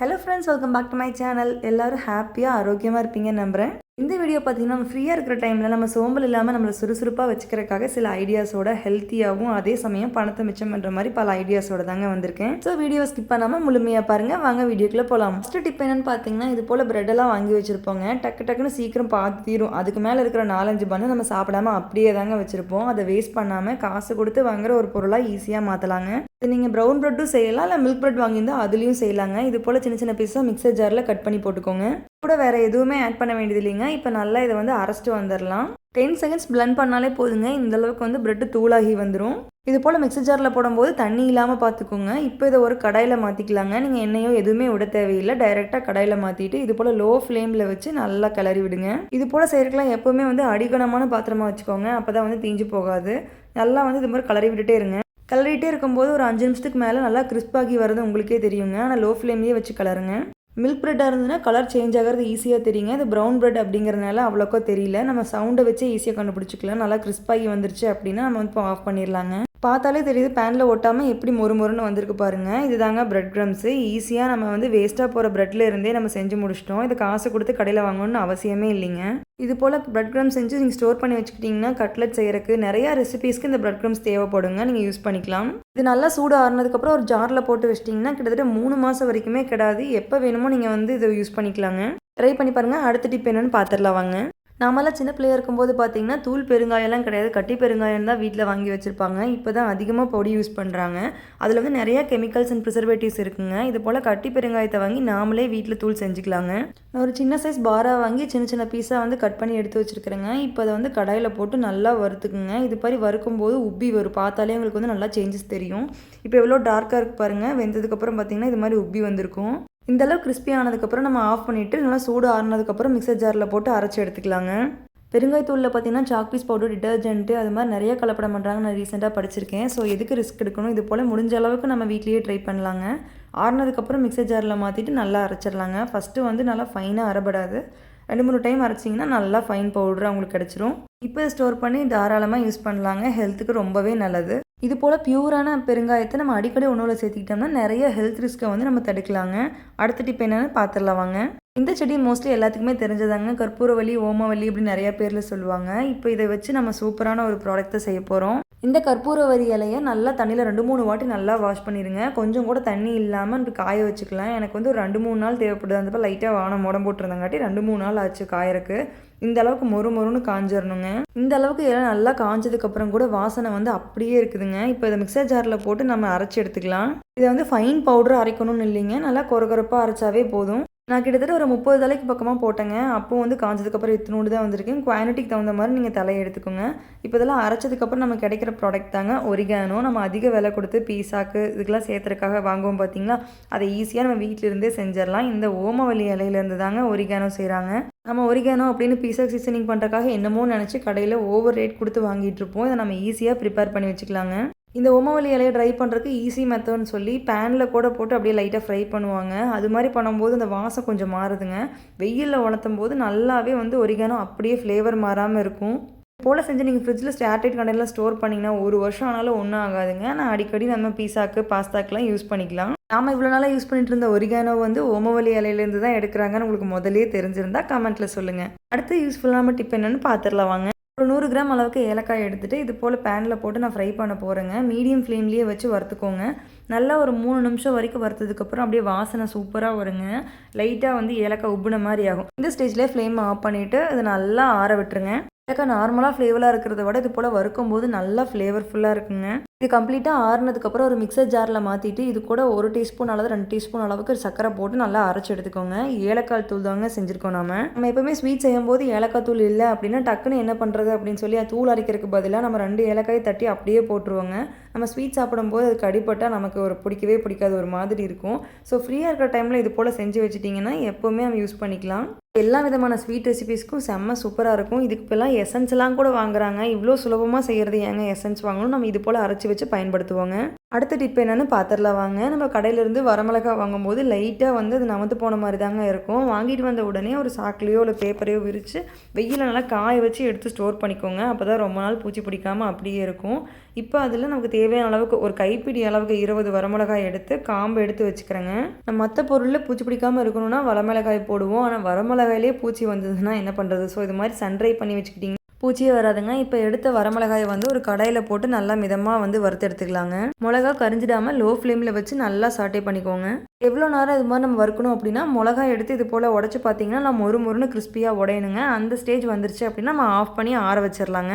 Hello friends welcome back to my channel எல்லாரும் ஹாப்பியாக ஆரோக்கியமாக இருப்பீங்கன்னு நம்புகிறேன் இந்த வீடியோ பார்த்தீங்கன்னா நம்ம ஃப்ரீயாக இருக்கிற டைமில் நம்ம சோம்பல் இல்லாமல் நம்மளை சுறுசுறுப்பாக வச்சுக்கிறக்காக சில ஐடியாஸோட ஹெல்த்தியாகவும் அதே சமயம் பணத்தை மிச்சம் பண்ணுற மாதிரி பல ஐடியாஸோட தாங்க வந்திருக்கேன். ஸோ வீடியோ ஸ்கிப் பண்ணாமல் முழுமையாக பாருங்கள் வாங்க வீடியோக்குள்ளே போகலாம் ஃபஸ்ட்டு டிப் என்னன்னு பார்த்தீங்கன்னா இது போல் ப்ரெட்டெல்லாம் வாங்கி வச்சுருப்போங்க. டக்கு டக்குன்னு சீக்கிரம் பார்த்து தீரும். அதுக்கு மேலே இருக்கிற நாலஞ்சு பண்ணு நம்ம சாப்பிடாம அப்படியே தாங்க வச்சுருப்போம். அதை வேஸ்ட் பண்ணாமல் காசு கொடுத்து வாங்குற ஒரு பொருளாக ஈஸியாக மாற்றலாங்க இது நீங்கள் ப்ரௌன் ப்ரெட்டும் செய்யலாம் இல்லை மில்க் ப்ரெட் வாங்கியிருந்தால் அதுலேயும் செய்யலாங்க. இது போல் சின்ன சின்ன பீஸாக மிக்சர் ஜாரில் கட் பண்ணி போட்டுக்கோங்க. கூட வேறு எதுவுமே ஆட் பண்ண வேண்டியது இல்லைங்க. இப்போ நல்லா இதை வந்து அரைச்சிட்டு வந்துடலாம். டென் செகண்ட்ஸ் பிளண்ட் பண்ணாலே போதுங்க. இந்த அளவுக்கு வந்து ப்ரெட்டு தூளாகி வந்துடும் இது போல் மிக்சர் ஜாரில் போடும்போது தண்ணி இல்லாமல் பார்த்துக்கோங்க இப்போ இதை ஒரு கடாயில் மாற்றிக்கலாங்க நீங்கள் எண்ணெயோ எதுவுமே விட தேவையில்லை. டைரெக்டாக கடாயில் மாற்றிட்டு இது போல் லோ ஃப்ளேமில் வச்சு நல்லா கிளறி விடுங்க. இது போல் செய்யறதுக்குலாம் எப்போவுமே வந்து அடிகனமான பாத்திரமாக வச்சுக்கோங்க. அப்போ தான் வந்து தீஞ்சு போகாது. நல்லா வந்து இது மாதிரி கிளறி விட்டுட்டே இருங்க. கலரிட்டே இருக்கும்போது ஒரு அஞ்சு நிமிஷத்துக்கு மேலே நல்லா கிறிஸ்பாகி வரது உங்களுக்கே தெரியுங்க. ஆனால் லோ ஃப்ளேம்லேயே வச்சு கலருங்க. மில்க் ப்ரெட்டாக இருந்ததுன்னா கலர் சேஞ்ச் ஆகிறது ஈஸியாக தெரியுங்க. இது ப்ரௌன் ப்ரெட் அப்படிங்கிறதுனால அவ்வளோக்கா தெரியல. நம்ம சவுண்டை வச்சு ஈஸியாக கண்டுபிடிச்சிக்கலாம். நல்லா கிறிஸ்பாகி வந்துருச்சு அப்படின்னா நம்ம வந்து இப்போ ஆஃப் பண்ணிடலாங்க பார்த்தாலே தெரியுது பேனில் ஒட்டாமல் எப்படி மொறு மொறுன்னு வந்திருக்கு பாருங்க. இதுதாங்க ப்ரெட் க்ரம்ஸு ஈஸியாக நம்ம வந்து வேஸ்ட்டாக போகிற ப்ரெட்டில் இருந்தே நம்ம செஞ்சு முடிச்சிட்டோம். இது காசு கொடுத்து கடையில் வாங்கணும்னு அவசியமே இல்லைங்க. இது போல் ப்ரெட் க்ரம்ஸ் செஞ்சு நீங்கள் ஸ்டோர் பண்ணி வச்சுக்கிட்டிங்கன்னா கட்லெட் செய்கிறக்கு நிறையா ரெசிபீஸ்க்கு இந்த ப்ரெட் க்ரம்ஸ் தேவைப்படுங்க. நீங்கள் யூஸ் பண்ணிக்கலாம். இது நல்லா சூடு ஆறுனதுக்கப்புறம் ஒரு ஜாரில் போட்டு வச்சிட்டிங்கன்னா கிட்டத்தட்ட மூணு மாதம் வரைக்குமே கிடாது. எப்போ வேணுமோ நீங்கள் வந்து இதை யூஸ் பண்ணிக்கலாங்க. ட்ரை பண்ணி பாருங்கள் அடுத்த டிப் என்னென்னு பார்த்துடலாம் வாங்க. நாமெல்லாம் சின்ன பிள்ளையா இருக்கும்போது பார்த்தீங்கன்னா தூள் பெருங்காயம்லாம் கிடையாது. கட்டி பெருங்காயம் தான் வீட்டில் வாங்கி வச்சுருப்பாங்க. இப்போ தான் அதிகமாக பொடி யூஸ் பண்ணுறாங்க அதில் வந்து நிறைய கெமிக்கல்ஸ் அண்ட் ப்ரிசர்வேட்டிவ்ஸ் இருக்குங்க. இது போல் கட்டி பெருங்காயத்தை வாங்கி நாமளே வீட்டில் தூள் செஞ்சுக்கலாங்க. நான் ஒரு சின்ன சைஸ் பாரா வாங்கி சின்ன சின்ன பீஸாக வந்து கட் பண்ணி எடுத்து வச்சுருக்கிறேங்க. இப்போ அதை வந்து கடாயில் போட்டு நல்லா வறுத்துக்குங்க. இது மாதிரி வறுக்கும்போது உப்பி வரும். பார்த்தாலே உங்களுக்கு வந்து நல்லா சேஞ்சஸ் தெரியும். இப்போ எவ்வளோ டார்க்காக இருக்கு பாருங்கள் வெந்ததுக்கப்புறம் பார்த்தீங்கன்னா இது மாதிரி உப்பி வந்திருக்கும். இந்தளவு கிறிஸ்பி ஆனதுக்கப்புறம் நம்ம ஆஃப் பண்ணிவிட்டு நல்லா சூடு ஆறுனதுக்கப்புறம் மிக்சர் ஜாரில் போட்டு அரைச்சி எடுத்துக்கலாங்க. பெருங்காயத்தூளில் பார்த்தீங்கன்னா சாக் பீஸ் பவுடர் டிட்டர்ஜென்ட்டு அது மாதிரி நிறைய கலப்படம் பண்ணுறாங்க நான் ரீசெண்டாக படிச்சிருக்கேன். ஸோ எதுக்கு ரிஸ்க் எடுக்கணும்? இது போல் முடிஞ்ச அளவுக்கு நம்ம வீட்லேயே ட்ரை பண்ணலாங்க. ஆறுனதுக்கப்புறம் மிக்சர் ஜாரில் மாற்றிட்டு நல்லா அரைச்சிடலாங்க. ஃபஸ்ட்டு வந்து நல்லா ஃபைனாக அரைபடாது. ரெண்டு மூணு டைம் அரைச்சிங்கன்னா நல்லா ஃபைன் பவுடர் அவங்களுக்கு கிடச்சிரும். இப்போ ஸ்டோர் பண்ணி தாராளமாக யூஸ் பண்ணலாங்க. ஹெல்த்துக்கு ரொம்பவே நல்லது. இது போல் பியூரான பெருங்காயத்தை நம்ம அடிக்கடி உணவில் சேர்த்துக்கிட்டோம்னா நிறைய ஹெல்த் ரிஸ்க்கை வந்து நம்ம தடுக்கலாங்க. அடுத்த டிப் என்னென்னு பார்த்துடலாம் வாங்க. இந்த செடி மோஸ்ட்லி எல்லாத்துக்குமே தெரிஞ்சதாங்க. கற்பூரவல்லி ஓமவல்லி இப்படி நிறைய பேரில் சொல்லுவாங்க. இப்போ இதை வச்சு நம்ம சூப்பரான ஒரு ப்ராடக்ட்டை செய்ய போகிறோம் இந்த கற்பூரவரி இலையை நல்லா தண்ணியில் ரெண்டு மூணு வாட்டி நல்லா வாஷ் பண்ணிடுங்க கொஞ்சம் கூட தண்ணி இல்லாமல் காய வச்சுக்கலாம். எனக்கு வந்து ஒரு ரெண்டு மூணு நாள் தேவைப்படுது. அந்தப்போ லைட்டாக வானம் உடம்பு போட்டிருந்தங்காட்டி ரெண்டு மூணு நாள் ஆச்சு காயறக்கு. இந்த அளவுக்கு மொறு மொறுன்னு காஞ்சிடணுங்க இந்த அளவுக்கு இலை நல்லா காஞ்சதுக்கப்புறம் கூட வாசனை வந்து அப்படியே இருக்குதுங்க. இப்போ இதை மிக்சர் ஜாரில் போட்டு நம்ம அரைச்சி எடுத்துக்கலாம். இதை வந்து ஃபைன் பவுடர் அரைக்கணும்னு இல்லைங்க. நல்லா கொரகொரப்பாக அரைச்சாவே போதும். நான் கிட்டத்தட்ட ஒரு முப்பது தலைக்கு பக்கமாக போட்டேங்க. அப்போ வந்து காஞ்சதுக்கப்புறம் இத்தினோடு தான் வந்திருக்கேன். குவான்டிட்டிக்கு தகுந்த மாதிரி நீங்கள் தலையை எடுத்துக்கோங்க. இப்போ இதெல்லாம் அரைச்சதுக்கப்புறம் நம்ம கிடைக்கிற ப்ராடக்ட் தாங்க. ஒரிகானோ நம்ம அதிக விலை கொடுத்து பீஸாக்கு இதுக்கெல்லாம் சேர்த்துறக்காக வாங்குவோம் பார்த்தீங்களா அதை ஈஸியாக நம்ம வீட்டிலிருந்தே செஞ்சிடலாம். இந்த ஓமவல்லி இலையிலேருந்து தாங்க ஒரிகானோ செய்கிறாங்க நம்ம ஒரிகானோ அப்படின்னு பீஸா சீசனிங் பண்ணுறக்காக என்னமோ நினச்சி கடையில் ஓவர் ரேட் கொடுத்து வாங்கிட்டு இருப்போம். இதை நம்ம ஈஸியாக ப்ரிப்பேர் பண்ணி வச்சுக்கலாங்க. இந்த ஓமவல்லி இலையை ட்ரை பண்ணுறதுக்கு ஈஸி மெத்தட்னு சொல்லி பேனில் கூட போட்டு அப்படியே லைட்டாக ஃப்ரை பண்ணுவாங்க. அது மாதிரி பண்ணும்போது அந்த வாசம் கொஞ்சம் மாறுதுங்க. வெயிலில் உணர்த்தும் போது நல்லாவே வந்து ஒரிகானம் அப்படியே ஃப்ளேவர் மாறாமல் இருக்கும். போல் செஞ்சு நீங்கள் ஃப்ரிட்ஜில் ஸ்டேர்டைட் கண்டெய்னரில் ஸ்டோர் பண்ணிங்கன்னா ஒரு வருஷம் ஆனாலும் ஒன்றும் ஆகாதுங்க. நான் அடிக்கடி நம்ம பீஸாக்கு பாஸ்தாக்கெலாம் யூஸ் பண்ணிக்கலாம். நாம இவ்வளோ நாளாக யூஸ் பண்ணிட்டு இருந்த ஒரிகானோ வந்து ஓமவலி இலையிலேருந்து தான் எடுக்கிறாங்கன்னு உங்களுக்கு முதலே தெரிஞ்சிருந்தா கமெண்ட்டில் சொல்லுங்கள் அடுத்து யூஸ்ஃபுல்லான டிப் என்னென்னு பார்த்துடலாம் வாங்க. ஒரு நூறு கிராம் அளவுக்கு ஏலக்காய் எடுத்துகிட்டு இது போல் பேனில் போட்டு நான் ஃப்ரை பண்ண போகிறேங்க மீடியம் ஃப்ளேம்லேயே வச்சு வறுத்துக்கோங்க. நல்லா ஒரு மூணு நிமிஷம் வரைக்கும் வறுத்ததுக்கப்புறம் அப்படியே வாசனை சூப்பராக வருங்க. லைட்டாக வந்து ஏலக்காய் உப்புன மாதிரி ஆகும். இந்த ஸ்டேஜ்லேயே ஃப்ளேம் ஆஃப் பண்ணிவிட்டு இது நல்லா ஆற விட்டுருங்க. ஏலக்காய் நார்மலாக ஃப்ளேவராக இருக்கிறத விட இது போல் வறுக்கும் போது நல்லா ஃப்ளேவர்ஃபுல்லாக இருக்குங்க. இது கம்ப்ளீட்டாக ஆறுனதுக்கப்புறம் ஒரு மிக்சர் ஜாரில் மாற்றிட்டு இது கூட ஒரு டீஸ்பூன் அளவு ரெண்டு டீஸ்பூன் அளவுக்கு சக்கரை போட்டு நல்லா அரைச்சி எடுத்துக்கோங்க. ஏலக்காய் தூள் தாங்க செஞ்சுருக்கோம் நாம. நம்ம எப்பவுமே ஸ்வீட் செய்யும்போது ஏலக்காய் தூள் இல்லை அப்படின்னா டக்குன்னு என்ன பண்ணுறது அப்படின்னு சொல்லி தூள் அரைக்கிறதுக்கு பதிலாக நம்ம ரெண்டு ஏலக்காயை தட்டி அப்படியே போட்டுருவோங்க. நம்ம ஸ்வீட் சாப்பிடும்போது அதுக்கு அடிப்பட்டால் நமக்கு ஒரு பிடிக்கவே பிடிக்காது ஒரு மாதிரி இருக்கும். ஸோ ஃப்ரீயாக இருக்கிற டைமில் இது போல் செஞ்சு வச்சுட்டிங்கன்னா எப்போவுமே நம்ம யூஸ் பண்ணிக்கலாம். எல்லா விதமான ஸ்வீட் ரெசிபீஸ்க்கும் செம்ம சூப்பராக இருக்கும். இதுக்கு இப்போல்லாம் எசன்ஸ்லாம் கூட வாங்குறாங்க. இவ்வளோ சுலபமாக செய்கிறது ஏங்க எசன்ஸ் வாங்கணும். நம்ம இது போல் அரைச்சி வச்சு பயன்படுத்துவோங்க. அடுத்த டிப் என்னென்னு பார்த்துடலாம் வாங்க. நம்ம கடையிலேருந்து வரமிளகா வாங்கும்போது லைட்டாக வந்து அது நமத்து போன மாதிரி தாங்க இருக்கும். வாங்கிட்டு வந்த உடனே ஒரு சாக்குலேயோ இல்லை பேப்பரையோ விரித்து வெயில் நல்லா காய வச்சு எடுத்து ஸ்டோர் பண்ணிக்கோங்க. அப்போ தான் ரொம்ப நாள் பூச்சி பிடிக்காமல் அப்படியே இருக்கும். இப்போ அதில் நமக்கு தேவையான அளவுக்கு ஒரு கைப்பிடி அளவுக்கு இருபது வரமிளகாய் எடுத்து காம்பு எடுத்து வச்சுக்கிறேங்க. நம்ம மற்ற பொருளில் பூச்சி பிடிக்காமல் இருக்கணும்னா வரமிளகாய் போடுவோம். ஆனால் வரமிளகாயிலே பூச்சி வந்ததுன்னா என்ன பண்ணுறது ஸோ இது மாதிரி சன்ட்ரை பண்ணி வச்சுக்கிட்டிங்க பூச்சியே வராதுங்க. இப்போ எடுத்த வரமிளகாயை வந்து ஒரு கடாயில் போட்டு நல்லா மிதமாக வந்து வறுத்து எடுத்துக்கலாங்க. மிளகா கரிஞ்சிடாமல் லோ ஃப்ளேமில் வச்சு நல்லா சாட்டே பண்ணிக்கோங்க. எவ்வளோ நேரம் இது மாதிரி நம்ம வறுக்கணும் அப்படின்னா மிளகா எடுத்து இது போல் உடச்சி பார்த்தீங்கன்னா நம்ம ஒரு முருன்னு கிறிஸ்பியாக உடையணுங்க. அந்த ஸ்டேஜ் வந்துருச்சு அப்படின்னா நம்ம ஆஃப் பண்ணி ஆற வச்சிடலாங்க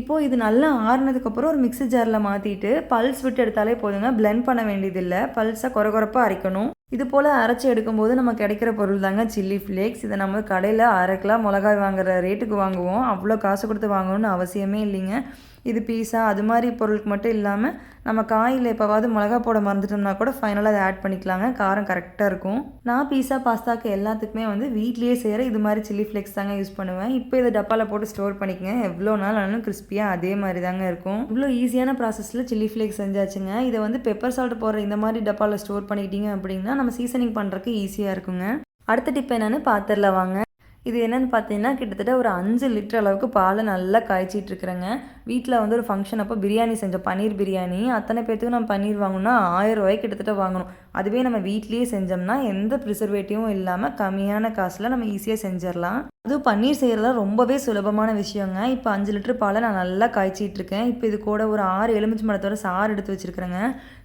இப்போது இது நல்லா ஆறுனதுக்கப்புறம் ஒரு மிக்ஸி ஜாரில் மாற்றிட்டு பல்ஸ் விட்டு எடுத்தாலே போதுங்க. பிளெண்ட் பண்ண வேண்டியதில்லை. பல்ஸை குறை குறைப்பாக அரைக்கணும். இது போல் அரைச்சி எடுக்கும்போது நம்ம கிடைக்கிற பொருள் தாங்க சில்லி ஃப்ளேக்ஸ். இதை நம்ம கடையில் அரை கிலோ மிளகாய் வாங்குற ரேட்டுக்கு வாங்குவோம். அவ்வளோ காசு கொடுத்து வாங்கணும்னு அவசியமே இல்லைங்க. இது பீஸா அது மாதிரி பொருளுக்கு மட்டும் இல்லாமல் நம்ம காயில் எப்போவாவது மிளகா போட மறந்துட்டோம்னா கூட ஃபைனலாக அதை ஆட் பண்ணிக்கலாங்க. காரம் கரெக்டாக இருக்கும். நான் பீஸா பாஸ்தாக்கு எல்லாத்துக்குமே வந்து வீட்லேயே செய்கிற இது மாதிரி சில்லி ஃப்ளேக்ஸ் தாங்க யூஸ் பண்ணுவேன். இப்போ இதை டப்பாவில் போட்டு ஸ்டோர் பண்ணிக்கங்க. எவ்வளோ நாள் ஆனாலும் கிறிஸ்பியாக அதே மாதிரி தாங்க இருக்கும். இவ்வளோ ஈஸியான ப்ராசஸில் சில்லி ஃப்ளேக்ஸ் செஞ்சாச்சுங்க. இதை வந்து பெப்பர் சால்ட் போடுற இந்த மாதிரி டப்பாவில் ஸ்டோர் பண்ணிக்கிட்டீங்க அப்படின்னா நம்ம சீசனிங் பண்ணுறதுக்கு ஈஸியாக இருக்குங்க. அடுத்த டிப் என்னென்னு பாத்திரில் வாங்க. இது என்னென்னு பார்த்தீங்கன்னா கிட்டத்தட்ட ஒரு அஞ்சு லிட்டர் அளவுக்கு பாலை நல்லா காய்ச்சிட்டு இருக்கிறேங்க. வீட்டில் வந்து ஒரு ஃபங்க்ஷன் அப்போ பிரியாணி செஞ்சோம் பன்னீர் பிரியாணி அத்தனை பேர்த்துக்கு நம்ம பன்னீர் வாங்கணும்னா ஆயிரம் ரூபாய்க்கு கிட்டத்தட்ட வாங்கணும். அதுவே நம்ம வீட்லேயே செஞ்சோம்னா எந்த ப்ரிசர்வேட்டிவும் இல்லாமல் கம்மியான காசில் நம்ம ஈஸியாக செஞ்சிடலாம். அதுவும் பன்னீர் செய்கிறதுலாம் ரொம்பவே சுலபமான விஷயங்க. இப்போ அஞ்சு லிட்டர் பாலை நான் நல்லா காய்ச்சிட்டு இருக்கேன். இப்போ இது கூட ஒரு ஆறு எலுமிச்சி மரத்தோட சாறு எடுத்து வச்சுருக்கிறேங்க.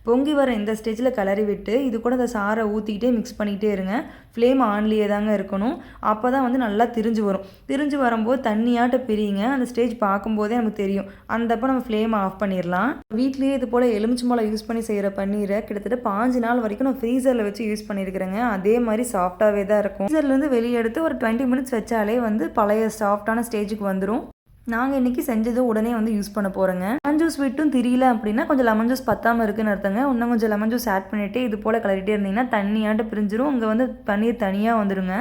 பொங்கி வர இந்த ஸ்டேஜில் கிளறி விட்டு இது கூட அந்த சாரை ஊற்றிக்கிட்டே மிக்ஸ் பண்ணிக்கிட்டே இருங்க. ஃப்ளேம் ஆன்லேயே தாங்க இருக்கணும். அப்போ தான் வந்து நல்லா திரிஞ்சு வரும். திரிஞ்சு வரும்போது தண்ணியாட்ட பிரியுங்க. அந்த ஸ்டேஜ் பார்க்கும்போதே நமக்கு தெரியும். அந்தப்போ நம்ம ஃப்ளேம் ஆஃப் பண்ணிடலாம் வீட்லேயே இது போல் எலுமிச்சம்பழம் யூஸ் பண்ணி செய்கிற பன்னீரை கிட்டத்தட்ட பாஞ்சு நாள் வரைக்கும் நான் ஃப்ரீசரில் வச்சு யூஸ் பண்ணியிருக்கிறேங்க அதே மாதிரி சாஃப்டாகவே தான் இருக்கும். ஃப்ரீசர்லேருந்து வெளியே எடுத்து ஒரு டுவெண்ட்டி மினிட்ஸ் வச்சாலே வந்து பழைய சாஃப்டான ஸ்டேஜுக்கு வந்துடும் நாங்கள் இன்றைக்கி செஞ்சது உடனே வந்து யூஸ் பண்ண போகிறோங்க லெமன் ஜூஸ் விட்டும் தெரியல அப்படின்னா கொஞ்சம் லெமன் ஜூஸ் பத்தாமல் இருக்குன்னு அர்த்தங்க. இன்னும் கொஞ்சம் லெமன் ஜூஸ் ஆட் பண்ணிவிட்டு இது போல் கலரிட்டே இருந்தீங்கன்னா தண்ணியாட்டு பிரிஞ்சிரும். இங்கே வந்து பன்னீர் தனியாக வந்துடுங்க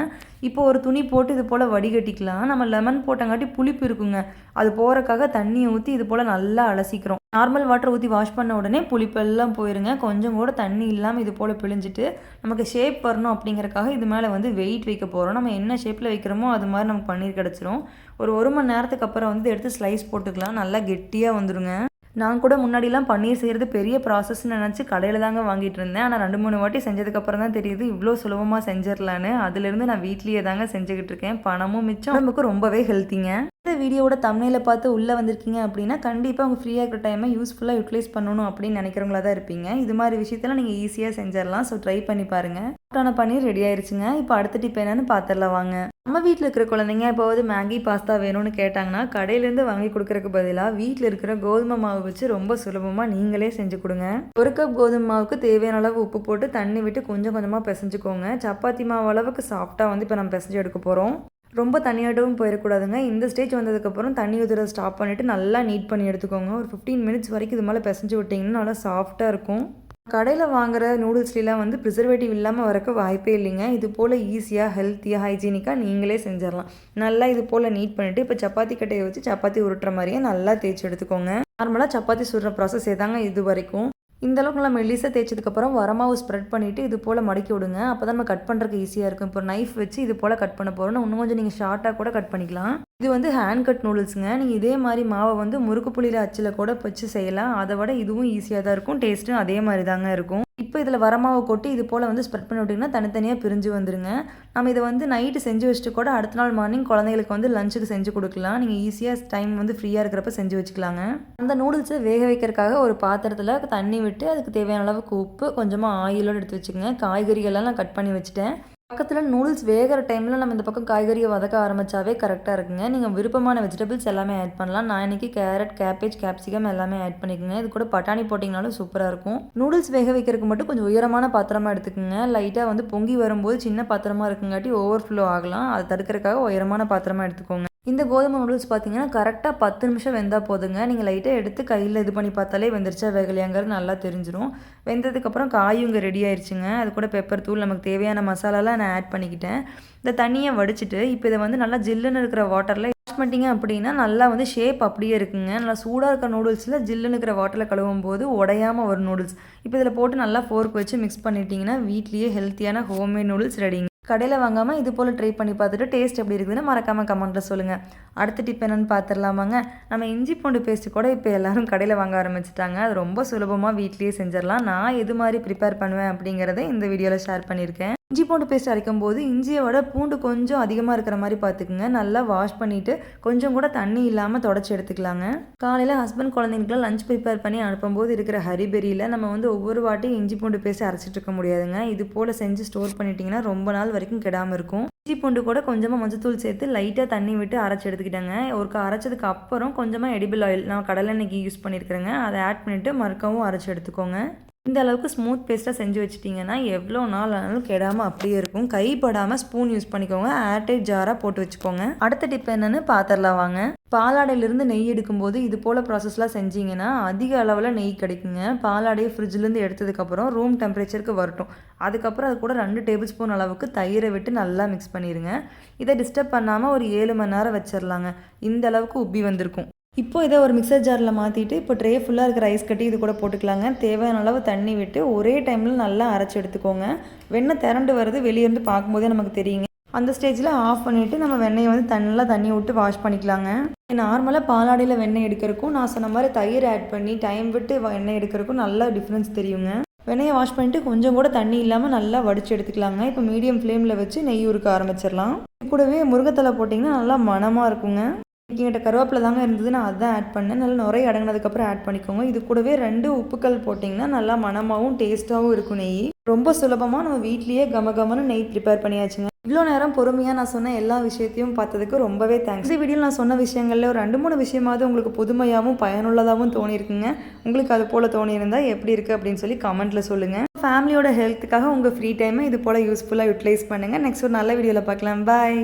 இப்போ ஒரு துணி போட்டு இது போல் வடிகட்டிக்கலாம். நம்ம லெமன் போட்டங்காட்டி புளிப்பு இருக்குங்க. அது போகிறக்காக தண்ணியை ஊற்றி இது போல் நல்லா அலசிக்கிறோம். நார்மல் வாட்டர் ஊற்றி வாஷ் பண்ண உடனே புளிப்பெல்லாம் போயிருங்க. கொஞ்சம் கூட தண்ணி இல்லாமல் இது போல் பிழிஞ்சிட்டு நமக்கு ஷேப் வரணும் அப்படிங்கறக்காக இது மேலே வந்து வெயிட் வைக்க போகிறோம் நம்ம என்ன ஷேப்பில் வைக்கிறோமோ அது மாதிரி நமக்கு பன்னீர் கிடச்சிரும். ஒரு ஒரு மணி நேரத்துக்கு அப்புறம் வந்து எடுத்து ஸ்லைஸ் போட்டுக்கலாம். நல்லா கெட்டியாக வந்துடுங்க நான் கூட முன்னாடிலாம் பன்னீர் செய்கிறது பெரிய ப்ராசஸ்ன்னு நினச்சி கடையில் தாங்க வாங்கிட்டு இருந்தேன். ஆனால் ரெண்டு மூணு வாட்டி செஞ்சதுக்கப்புறம் தான் தெரியுது இவ்வளோ சுலபமாக செஞ்சிடலான்னு அதுலேருந்து நான் வீட்லேயே தாங்க செஞ்சுக்கிட்டு இருக்கேன். பணமும் மிச்சம். நமக்கு ரொம்பவே ஹெல்த்திங்க இந்த வீடியோட தமிழில் பார்த்து உள்ளே வந்திருக்கீங்க அப்படின்னா கண்டிப்பாக உங்கள் ஃப்ரீயாக இருக்கிற டைமை யூஸ்ஃபுல்லாக யூட்டிலைஸ் பண்ணணும் அப்படின்னு நினைக்கிறவங்களா தான் இருப்பீங்க. இது மாதிரி விஷயத்தெல்லாம் நீங்கள் ஈஸியாக செஞ்சிடலாம் ஸோ ட்ரை பண்ணி பாருங்கள் சாஃப்டான பன்னீர் ரெடி ஆயிடுச்சுங்க இப்போ அடுத்த டிப் என்னன்னு பார்த்துடலாம். வாங்க. நம்ம வீட்டில் இருக்கிற குழந்தைங்க எப்போவது மேகி பாஸ்தா வேணும்னு கேட்டாங்கன்னா கடையிலேருந்து வாங்கி கொடுக்குறக்கு பதிலாக வீட்டில் இருக்கிற கோதுமை மாவு வச்சு ரொம்ப சுலபமாக நீங்களே செஞ்சு கொடுங்க. ஒரு கப் கோதுமை மாவுக்கு தேவையான அளவு உப்பு போட்டு தண்ணி விட்டு கொஞ்சம் கொஞ்சமாக பிசைஞ்சுக்கோங்க. சப்பாத்தி மாவு அளவுக்கு சாஃப்டாக வந்து இப்போ நம்ம பிசைஞ்சு எடுக்க போகிறோம் ரொம்ப தண்ணியாட்டவும் போயிடக்கூடாதுங்க. இந்த ஸ்டேஜ் வந்ததுக்கப்புறம் தண்ணி ஊற்றுறத ஸ்டாப் பண்ணிவிட்டு நல்லா நீட் பண்ணி எடுத்துக்கோங்க. ஒரு ஃபிஃப்டீன் மினிட்ஸ் வரைக்கும் இது மேலே பிசைஞ்சு விட்டிங்கன்னா நல்லா சாஃப்டாக இருக்கும். கடையில் வாங்குகிற நூடுல்ஸ்லாம் வந்து ப்ரிசர்வேட்டிவ் இல்லாமல் வரக்க வாய்ப்பே இல்லைங்க. இது போல் ஈஸியாக ஹெல்த்தியாக ஹைஜீனிக்காக நீங்களே செஞ்சிடலாம் நல்லா இது போல் நீட் பண்ணிவிட்டு இப்போ சப்பாத்தி கட்டையை வச்சு சப்பாத்தி உருட்டுற மாதிரியே நல்லா தேய்ச்சி எடுத்துக்கோங்க. நார்மலாக சப்பாத்தி சுடுற ப்ராசஸ் ஏதாங்க இது வரைக்கும். இந்த அளவுக்கு நம்ம மெல்லிசாக தேய்ச்சதுக்கப்புறம் வரமாவு ஸ்ப்ரெட் பண்ணிவிட்டு இது போல் மடக்கி விடுங்க. அப்போ தான் நம்ம கட் பண்ணுறதுக்கு ஈஸியாக இருக்கும். இப்போ நைஃப் வச்சு இது போல் கட் பண்ண போகிறோம் இன்னும் கொஞ்சம் நீங்கள் ஷார்ட்டாக கூட கட் பண்ணிக்கலாம். இது வந்து ஹேண்ட் கட் நூடுல்ஸுங்க நீங்கள் இதே மாதிரி மாவை வந்து முறுக்கு புளியில் அச்சில் கூட வச்சு செய்யலாம். அதை விட இதுவும் ஈஸியாக தான் இருக்கும். டேஸ்ட்டும் அதே மாதிரி தாங்க இருக்கும். இப்போ இதில் வரமாவை கொட்டி இது போல் வந்து ஸ்ப்ரெட் பண்ணி விட்டிங்கன்னா தனித்தனியாக பிரிஞ்சு வந்துடுங்க நம்ம இதை வந்து நைட்டு செஞ்சு வச்சுட்டு கூட அடுத்த நாள் மார்னிங் குழந்தைங்களுக்கு வந்து லஞ்சுக்கு செஞ்சு கொடுக்கலாம். நீங்கள் ஈஸியாக டைம் வந்து ஃப்ரீயாக இருக்கிறப்ப செஞ்சு வச்சுக்கலாங்க. அந்த நூடுல்ஸை வேக வைக்கிறதுக்காக ஒரு பாத்திரத்தில் தண்ணி விட்டு அதுக்கு தேவையான அளவுக்கு உப்பு கொஞ்சமாக ஆயிலோடு எடுத்து வச்சுக்கோங்க. காய்கறிகள்லாம் நான் கட் பண்ணி வச்சுட்டேன். பக்கத்தில் நூடுல்ஸ் வேகிற டைமில் நம்ம இந்த பக்கம் காய்கறியை வதக்க ஆரம்பித்தாவே கரெக்டாக இருக்குங்க. நீங்கள் விருப்பமான வெஜிடபிள்ஸ் எல்லாமே ஆட் பண்ணலாம். நான் இன்றைக்கி கேரட் கேபேஜ் கேப்சிகம் எல்லாமே ஆட் பண்ணிக்கோங்க. இது கூட பட்டாணி போட்டிங்கனாலும் சூப்பராக இருக்கும். நூடுல்ஸ் வேக வைக்கிறதுக்கு மட்டும் கொஞ்சம் உயரமான பாத்திரமாக எடுத்துக்கோங்க. லைட்டாக வந்து பொங்கி வரும்போது சின்ன பாத்திரமாக இருக்குங்காட்டி ஓவர் ஃப்ளோ ஆகலாம். அதை தடுக்கிறதுக்காக உயரமான பாத்திரமாக எடுத்துக்கோங்க. இந்த கோதுமை நூடுல்ஸ் பார்த்தீங்கன்னா கரெக்டாக பத்து நிமிஷம் வெந்தால் போதுங்க. நீங்கள் லைட்டாக எடுத்து கையில் இது பண்ணி பார்த்தாலே வெந்துருச்சா வேகலையாங்கிறது நல்லா தெரிஞ்சிடும் வெந்ததுக்கப்புறம் காயும் இங்கே ரெடி ஆயிடுச்சுங்க அது கூட பெப்பர் தூள் நமக்கு தேவையான மசாலாலாம் நான் ஆட் பண்ணிக்கிட்டேன். இந்த தண்ணியை வடிச்சிட்டு இப்போ இதை வந்து நல்லா ஜில்லுன்னு இருக்கிற வாட்டரில் வாஷ் பண்ணிட்டீங்க அப்படின்னா நல்லா வந்து ஷேப் அப்படியே இருக்குங்க. நல்லா சூடாக இருக்கிற நூடுல்ஸில் ஜில்லுன்னு இருக்கிற வாட்டரில் கழுவும் போது உடையாமல் வரும் நூடுல்ஸ் இப்போ இதில் போட்டு நல்லா ஃபோர்க் வச்சு மிக்ஸ் பண்ணிட்டீங்கன்னா வீட்லேயே ஹெல்த்தியான ஹோம்மேட் நூடுல்ஸ் ரெடிங்க கடையில் வாங்காமல் இது போல் ட்ரை பண்ணி பார்த்துட்டு டேஸ்ட் எப்படி இருக்குதுன்னு மறக்காமல் கமெண்ட்டில் சொல்லுங்கள் அடுத்த டிப் என்னென்னு பார்த்துடலாமாங்க? நம்ம இஞ்சி பூண்டு பேஸ்ட்டு கூட இப்போ எல்லோரும் கடையில் வாங்க ஆரம்பிச்சிட்டாங்க. அது ரொம்ப சுலபமாக வீட்லேயே செஞ்சிடலாம். நான் எது மாதிரி ப்ரிப்பேர் பண்ணுவேன் அப்படிங்கிறத இந்த வீடியோவில் ஷேர் பண்ணியிருக்கேன். இஞ்சி பூண்டு பேஸ்ட் அரைக்கும் போது இஞ்சியை விட பூண்டு கொஞ்சம் அதிகமாக இருக்கிற மாதிரி பார்த்துக்குங்க. நல்லா வாஷ் பண்ணிவிட்டு கொஞ்சம் கூட தண்ணி இல்லாமல் தொடச்சி எடுத்துக்கலாங்க. காலையில் ஹஸ்பண்ட் குழந்தைங்களுக்குலாம் லஞ்ச் ப்ரிப்பேர் பண்ணி அனுப்பும்போது இருக்கிற ஹரிபெரியில் நம்ம வந்து ஒவ்வொரு வாட்டியும் இஞ்சி பூண்டு பேஸ்ட் அரைச்சிட்டு இருக்க முடியாதுங்க. இது போல் செஞ்சு ஸ்டோர் பண்ணிட்டீங்கன்னா ரொம்ப நாள் வரைக்கும் கெடாமல் இருக்கும். இஞ்சி பூண்டு கூட கொஞ்சமாக மஞ்சத்தூள் சேர்த்து லைட்டாக தண்ணி விட்டு அரைச்சி எடுத்துக்கிட்டேங்க. ஒரு அரைச்சதுக்கு அப்புறம் கொஞ்சமாக எடிபிள் ஆயில் நான் கடலெண்ணெய்க்கு யூஸ் பண்ணியிருக்கிறேங்க. அதை ஆட் பண்ணிவிட்டு மறுக்கவும் அரைச்சி எடுத்துக்கோங்க. இந்த அளவுக்கு ஸ்மூத் பேஸ்ட்டாக செஞ்சு வச்சிட்டிங்கன்னா எவ்வளோ நாள் ஆனாலும் கெடாமல் அப்படியே இருக்கும். கைப்படாமல் ஸ்பூன் யூஸ் பண்ணிக்கோங்க. ஏர்டைட் ஜாராக போட்டு வச்சுக்கோங்க. அடுத்த டிப் என்னென்னு பார்த்துடலாம் வாங்க. பாலாடையிலிருந்து நெய் எடுக்கும்போது இது போல் ப்ராசஸ்லாம் செஞ்சீங்கன்னா அதிக அளவில் நெய் கிடைக்குங்க. பாலாடையை ஃப்ரிட்ஜ்லேருந்து எடுத்ததுக்கப்புறம் ரூம் டெம்பரேச்சருக்கு வரட்டும். அதுக்கப்புறம் அது கூட ரெண்டு டேபிள் ஸ்பூன் அளவுக்கு தயிரை விட்டு நல்லா மிக்ஸ் பண்ணிடுங்க இதை டிஸ்டர்ப் பண்ணாமல் ஒரு ஏழு மணி நேரம் வச்சிடலாங்க இந்த அளவுக்கு உப்பி வந்திருக்கும். இப்போ இதை ஒரு மிக்சர் ஜாரில் மாற்றிட்டு இப்போ ட்ரே ஃபுல்லாக இருக்கிற ஐஸ் கட்டி இது கூட போட்டுக்கலாங்க. தேவையான அளவு தண்ணி விட்டு ஒரே டைமில் நல்லா அரைச்சி எடுத்துக்கோங்க. வெண்ணெய் திரண்டு வருது வெளியேருந்து பார்க்கும்போதே நமக்கு தெரியுங்க. அந்த ஸ்டேஜில் ஆஃப் பண்ணிவிட்டு நம்ம வெண்ணெயை வந்து நல்லா தண்ணி விட்டு வாஷ் பண்ணிக்கலாங்க. நார்மலாக பாலாடையில் வெண்ணெய் எடுக்கிறக்கும் நான் சொன்ன மாதிரி தயிர் ஆட் பண்ணி டைம் விட்டு வெண்ணெய் எடுக்கிறக்கும் நல்லா டிஃப்ரென்ஸ் தெரியுங்க. வெண்ணெயை வாஷ் பண்ணிட்டு கொஞ்சம் கூட தண்ணி இல்லாமல் நல்லா வடித்து எடுத்துக்கலாங்க. இப்போ மீடியம் ஃப்ளேமில் வச்சு நெய் உருக்க ஆரம்பிச்சிடலாம். கூடவே முருகத்தலை போட்டிங்கன்னா நல்லா மனமாக இருக்குங்க. என்கிட்ட கருவேப்பிலை தாங்க இருந்தது. நான் அதான் ஆட் பண்ணேன். நல்லா நுரை அடங்கினதுக்கப்புறம் ஆட் பண்ணிக்கோங்க. இது கூடவே ரெண்டு உப்புக்கள் போட்டிங்கன்னா நல்லா மனமாகவும் டேஸ்ட்டாகவும் இருக்கும் நெய். ரொம்ப சுலபமாக நம்ம வீட்லேயே கம கமனு நெய் ப்ரிப்பேர் பண்ணியாச்சுங்க. இவ்வளோ நேரம் பொறுமையாக நான் சொன்ன எல்லா விஷயத்தையும் பார்த்ததுக்கு ரொம்பவே தேங்க்ஸ் இந்த வீடியோவில் நான் சொன்ன விஷயங்களில் ஒரு ரெண்டு மூணு விஷயமாவது உங்களுக்கு புதுமையாகவும் பயனுள்ளதாகவும் தோணியிருக்குங்க. உங்களுக்கு அது போல் தோணியிருந்தால் எப்படி இருக்குது அப்படின்னு சொல்லி கமெண்ட்டில் சொல்லுங்கள் ஃபேமிலியோட ஹெல்த்துக்காக உங்கள் ஃப்ரீ டைமை இது போல் யூஸ்ஃபுல்லாக யூட்டிலைஸ் பண்ணுங்கள் நெக்ஸ்ட் ஒரு நல்ல வீடியோவில் பார்க்கலாம். பாய்